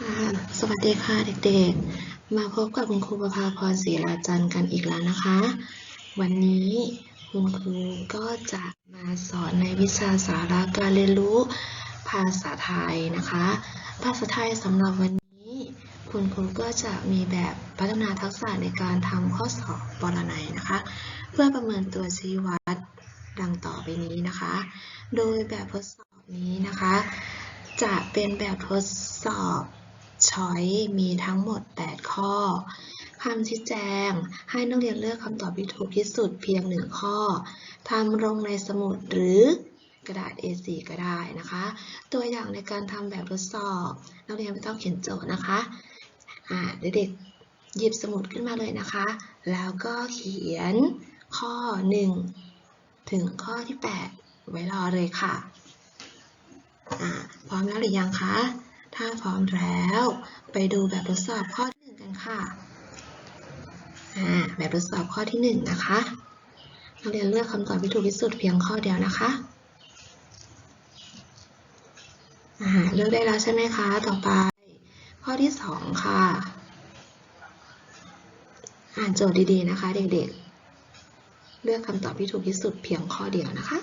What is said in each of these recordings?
ค่ะสวัสดีค่ะเด็กๆ มาพบกับคุณครูประภาพรศรีราจันทร์กันอีกแล้วนะคะ วันนี้คุณครูก็จะมาสอนในวิชาสาระการเรียนรู้ภาษาไทยนะคะ ภาษาไทยสำหรับวันนี้ คุณครูก็จะมีแบบพัฒนาทักษะในการทำข้อสอบปรนัยนะคะ เพื่อประเมินตัวชี้วัดดังต่อไปนี้นะคะ โดยแบบทดสอบนี้นะคะ จะเป็นแบบทดสอบ ช้อยมีทั้งหมด 8 ข้อคำชี้แจง ให้นักเรียนเลือกคำตอบที่ถูกที่สุดเพียงหนึ่งข้อทำลงในสมุดหรือกระดาษ A4 ก็ได้นะคะ ตัวอย่างในการทำแบบทดสอบ นักเรียนไม่ต้องเขียนโจทย์นะคะเด็กๆหยิบสมุดขึ้นมาเลยนะคะ แล้วก็เขียนข้อ 1 ถึงข้อที่ 8 ไว้รอเลยค่ะพร้อมแล้วหรือยังคะ ถ้าพร้อมแล้ว ไปดูแบบทดสอบข้อที่หนึ่งกันค่ะแบบทดสอบข้อที่หนึ่งนะคะนักเรียนเลือกคำตอบที่ถูกที่สุดเพียงข้อเดียวนะคะเลือกได้แล้วใช่ไหมคะ ต่อไป ข้อที่สองค่ะ อ่านโจทย์ดีๆนะคะ เด็กๆ เลือกคำตอบที่ถูกที่สุดเพียงข้อเดียวนะคะ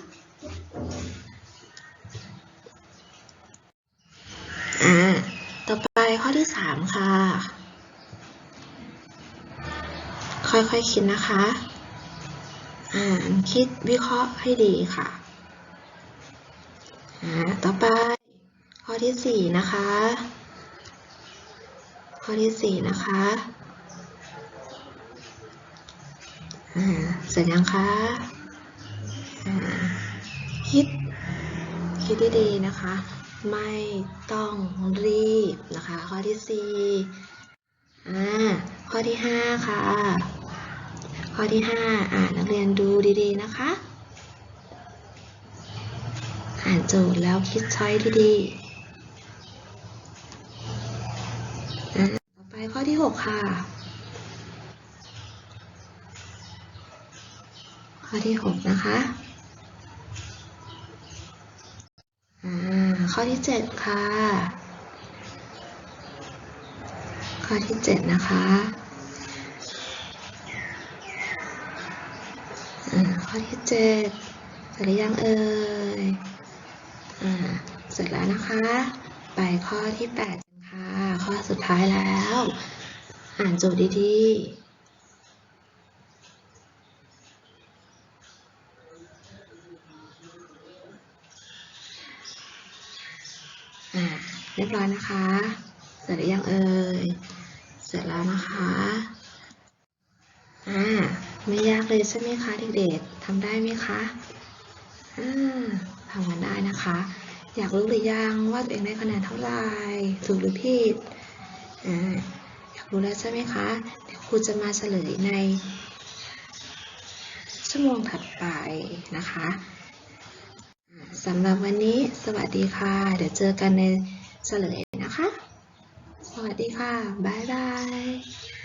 อ่าต่อไปข้อที่สามค่ะ ค่อยๆคคิดนะคะ อ่านคิดวิเคราะห์ให้ดีค่ะอ่าต่อไป ข้อที่สี่นะคะ ข้อที่สี่นะคะอ่าเสร็จยังคะอ่าคิดคิดดีๆนะคะ ไม่ต้องรีบนะคะ ข้อที่สี่อ่าข้อที่ห้าค่ะ ข้อที่ห้าอ่านนักเรียนดูดีๆนะคะ อ่านโจทย์แล้วคิดช้อยดีๆอ่าต่อไปข้อที่หกค่ะ ข้อที่หกนะคะ อ่า ข้อที่เจ็ดค่ะ ข้อที่เจ็ดนะคะอ่าข้อที่เจ็ดเสร็จหรือยังเอ่ยอ่าเสร็จแล้วนะคะ ไปข้อที่แปดกันค่ะ ข้อสุดท้ายแล้ว อ่านโจทย์ดีๆ อ่าเรียบร้อยนะคะ เสร็จหรือยังเอ่ย เสร็จแล้วนะคะ อ่า ไม่ยากเลยใช่ไหมคะเด็กๆทำได้ไหมคะ อ่าทำกันได้นะคะ อยากรู้หรือยังว่าตัวเองได้คะแนนเท่าไหร่ ถูกหรือผิด อ่า อยากรู้แล้วใช่ไหมคะ เดี๋ยวครูจะมาเฉลยในชั่วโมงถัดไปนะคะ สำหรับวันนี้สวัสดีค่ะ เดี๋ยวเจอกันในเฉลยนะคะ สวัสดีค่ะ บ๊ายบาย